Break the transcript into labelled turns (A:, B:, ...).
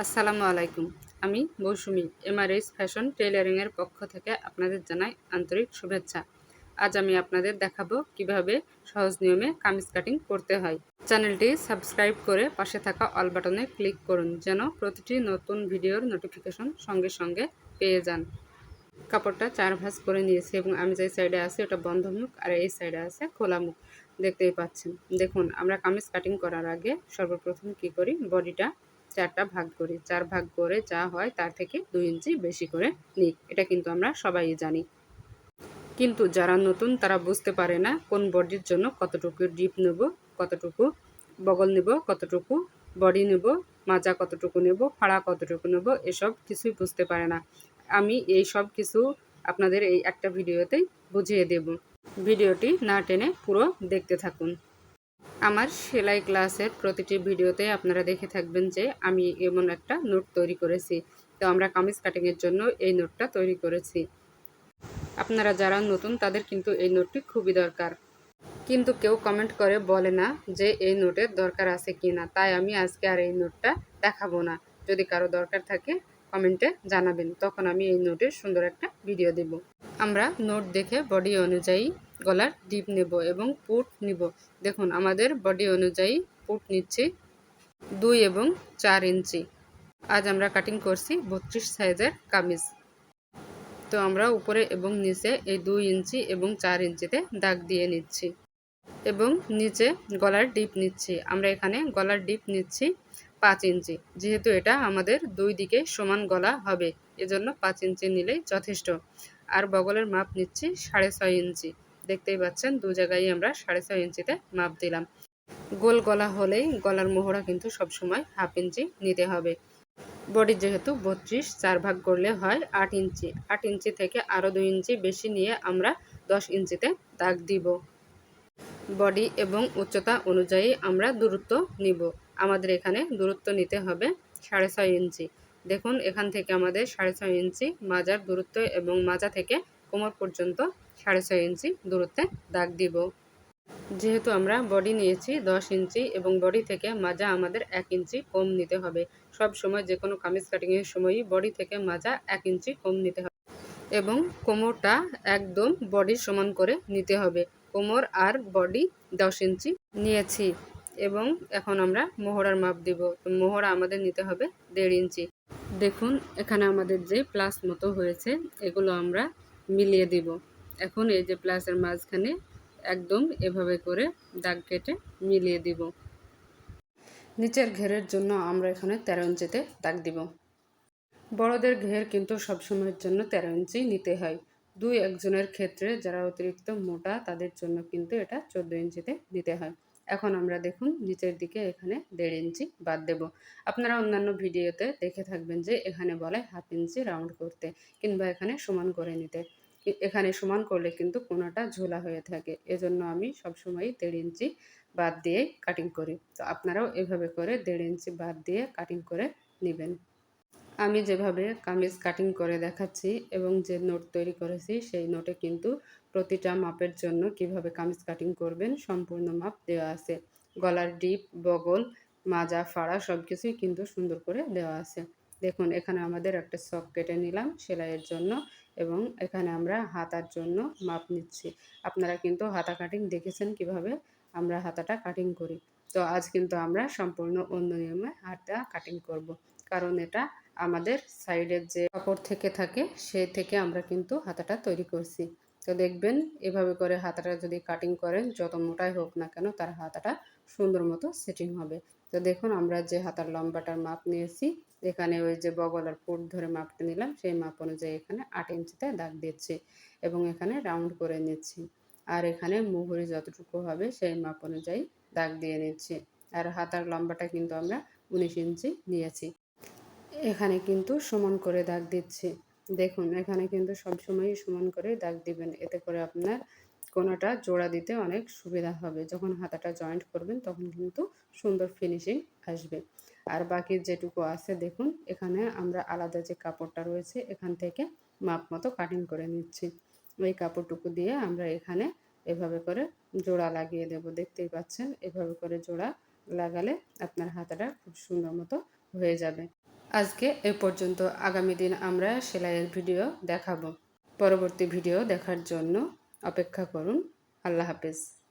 A: আসসালামু আলাইকুম। আমি মৌসুমি, এমআরএস ফ্যাশন টেইলারিংয়ের পক্ষ থেকে আপনাদের জানাই আন্তরিক শুভেচ্ছা। আজ আমি আপনাদের দেখাবো কীভাবে সহজ নিয়মে কামিজ কাটিং করতে হয়। চ্যানেলটি সাবস্ক্রাইব করে পাশে থাকা অল বাটনে ক্লিক করুন, যেন প্রতিটি নতুন ভিডিওর নোটিফিকেশন সঙ্গে সঙ্গে পেয়ে যান। কাপড়টা চার ভাঁজ করে নিয়েছি এবং আমি যে সাইডে আছি ওটা বন্ধ মুখ আর এই সাইডে আছে খোলা মুখ। দেখতেই পাচ্ছেন। দেখুন, আমরা কামিজ কাটিং করার আগে সর্বপ্রথম কি করি? বডিটা চারটা ভাগ করি, চার ভাগ করে যা হয় তার থেকে দুই ইঞ্চি বেশি করে নিই। এটা কিন্তু আমরা সবাই জানি। কিন্তু যারা নতুন তারা বুঝতে পারে না কোন বডির জন্য কতটুকু ডিপ নেব, কতটুকু বগল নেব, কতটুকু বডি নেব, মাজা কতটুকু নেব, ফাড়া কতটুকু নেব, এসব কিছুই বুঝতে পারে না। আমি এই সব কিছু আপনাদের এই একটা ভিডিওতেই বুঝিয়ে দেব। ভিডিওটি না টেনে পুরো দেখতে থাকুন। আমার সেলাই ক্লাসের প্রতিটি ভিডিওতে আপনারা দেখে থাকবেন যে আমি এমন একটা নোট তৈরি করেছি। তো আমরা কামিজ কাটিংয়ের জন্য এই নোটটা তৈরি করেছি। আপনারা যারা নতুন, তাদের কিন্তু এই নোটটি খুবই দরকার। কিন্তু কেউ কমেন্ট করে বলে না যে এই নোটের দরকার আছে কি না তাই আমি আজকে আর এই নোটটা দেখাবো না। যদি কারও দরকার থাকে কমেন্টে জানাবেন। তখন আমি এই নোটের সুন্দর একটা ভিডিও দেব। আমরা নোট দেখে বডি অনুযায়ী গলার ডিপ নেব এবং পুট নিব। দেখুন, আমাদের বডি অনুযায়ী পুট নিচ্ছি দুই এবং চার ইঞ্চি। আজ আমরা কাটিং করছি বত্রিশ সাইজের কামিজ। তো আমরা উপরে এবং নিচে এই দুই ইঞ্চি এবং চার ইঞ্চিতে দাগ দিয়ে নিচ্ছি এবং নিচে গলার ডিপ নিচ্ছি। আমরা এখানে গলার ডিপ নিচ্ছি পাঁচ ইঞ্চি। যেহেতু এটা আমাদের দুই দিকে সমান গলা হবে, এজন্য পাঁচ ইঞ্চি নিলেই যথেষ্ট। আর বগলের মাপ নিচ্ছি সাড়ে ছয় ইঞ্চি। দেখতেই পাচ্ছেন, দু জায়গায় আমরা সাড়ে ছয় ইঞ্চিতে মাপ দিলাম। গোল গলা হলেই গলার মোহরা কিন্তু সবসময় হাফ ইঞ্চি নিতে হবে। বডি যেহেতু বত্রিশ, চার ভাগ করলে হয় আট ইঞ্চি। আট ইঞ্চি থেকে আরও দুই ইঞ্চি বেশি নিয়ে আমরা দশ ইঞ্চিতে দাগ দিব। বডি এবং উচ্চতা অনুযায়ী আমরা দূরত্ব নিব। আমাদের এখানে দূরত্ব নিতে হবে সাড়ে ছয় ইঞ্চি। দেখুন, এখান থেকে আমাদের সাড়ে ছয় ইঞ্চি মাজার দূরত্ব এবং মাজা থেকে কোমর পর্যন্ত সাড়ে ছয় ইঞ্চি দূরত্বে দাগ দিব। যেহেতু আমরা বডি নিয়েছি দশ ইঞ্চি এবং বডি থেকে মাজা আমাদের এক ইঞ্চি কম নিতে হবে। সব সময় যে কোনো কামিজ কাটিংয়ের সময়ই বডি থেকে মাজা এক ইঞ্চি কম নিতে হবে। এবং কোমরটা একদম বডির সমান করে নিতে হবে। কোমর আর বডি দশ ইঞ্চি নিয়েছি এবং এখন আমরা মোহরার মাপ দিব। মোহরা আমাদের নিতে হবে দেড় ইঞ্চি। দেখুন, এখানে আমাদের যে প্লাস মতো হয়েছে, এগুলো আমরা মিলিয়ে দিব। এখন এই যে প্লাসের মাঝখানে একদম এভাবে করে দাগ কেটে মিলিয়ে দিব। নিচের ঘেরের জন্য আমরা এখানে তেরো ইঞ্চিতে দাগ দিব। বড়দের ঘের কিন্তু সবসময়ের জন্য তেরো ইঞ্চি নিতে হয়। দুই একজনের ক্ষেত্রে যারা অতিরিক্ত মোটা, তাদের জন্য কিন্তু এটা চোদ্দ ইঞ্চিতে দিতে হয়। এখন আমরা দেখুন নিচের দিকে এখানে দেড় ইঞ্চি বাদ দেব। আপনারা অন্যান্য ভিডিওতে দেখে থাকবেন যে এখানে বলে হাফ ইঞ্চি রাউন্ড করতে কিংবা এখানে সমান করে নিতে। এখানে সমান করলে কিন্তু কোনাটা ঝোলা হয়ে থাকে। এজন্য আমি সবসময়ই দেড় ইঞ্চি বাদ দিয়ে কাটিং করি। তো আপনারাও এভাবে করে দেড় ইঞ্চি বাদ দিয়ে কাটিং করে নেবেন। আমি যেভাবে কামিজ কাটিং করে দেখাচ্ছি এবং যে নোট তৈরি করেছি, সেই নোটে কিন্তু প্রতিটা মাপের জন্য কীভাবে কামিজ কাটিং করবেন সম্পূর্ণ মাপ দেওয়া আছে। গলার ডিপ, বগল, মাজা, ফাড়া সব কিছুই কিন্তু সুন্দর করে দেওয়া আছে। দেখুন, এখানে আমাদের একটা সক কেটে নিলাম, সেলাইয়ের জন্য এবং এখানে আমরা হাতার জন্য মাপ নিচ্ছি। আপনারা কিন্তু হাতা কাটিং দেখেছেন কীভাবে আমরা হাতাটা কাটিং করি। তো আজ কিন্তু আমরা সম্পূর্ণ অন্য নিয়মে হাতা কাটিং করব। কারণ এটা আমাদের সাইডের যে কাপড় থেকে থাকে, সে থেকে আমরা কিন্তু হাতাটা তৈরি করছি। তো দেখবেন এভাবে করে হাতাটা যদি কাটিং করেন, যত মোটাই হোক না কেন, তার হাতাটা সুন্দর মতো সেটিং হবে। তো দেখুন, আমরা যে হাতার লম্বাটার মাপ নিয়েছি, এখানে ওই যে বগল আর পুট ধরে মাপটা নিলাম, সেই মাপ অনুযায়ী এখানে আট ইঞ্চিতে দাগ দিচ্ছি এবং এখানে রাউন্ড করে নিচ্ছি। আর এখানে মুহুরি যতটুকু হবে, সেই মাপ অনুযায়ী দাগ দিয়ে নিচ্ছি। আর হাতার লম্বাটা কিন্তু আমরা উনিশ ইঞ্চি নিয়েছি। এখানে কিন্তু সমান করে দাগ দিচ্ছি। দেখুন, এখানে কিন্তু সবসময়ই সমান করে দাগ দিবেন। এতে করে আপনার কোনোটা জোড়া দিতে অনেক সুবিধা হবে। যখন হাতাটা জয়েন্ট করবেন, তখন কিন্তু সুন্দর ফিনিশিং আসবে। আর বাকি যেটুকু আছে, দেখুন, এখানে আমরা আলাদা যে কাপড়টা রয়েছে, এখান থেকে মাপ মতো কাটিং করে নিচ্ছি। ওই কাপড়টুকু দিয়ে আমরা এখানে এভাবে করে জোড়া লাগিয়ে দেব। দেখতেই পাচ্ছেন, এভাবে করে জোড়া লাগালে আপনার হাতাটা খুব সুন্দর মতো হয়ে যাবে। আজকে এ পর্যন্ত আগামী দিন আমরা সেলাইয়ের ভিডিও দেখাবো। পরবর্তী ভিডিও দেখার জন্য অপেক্ষা করুন। আল্লাহ হাফেজ।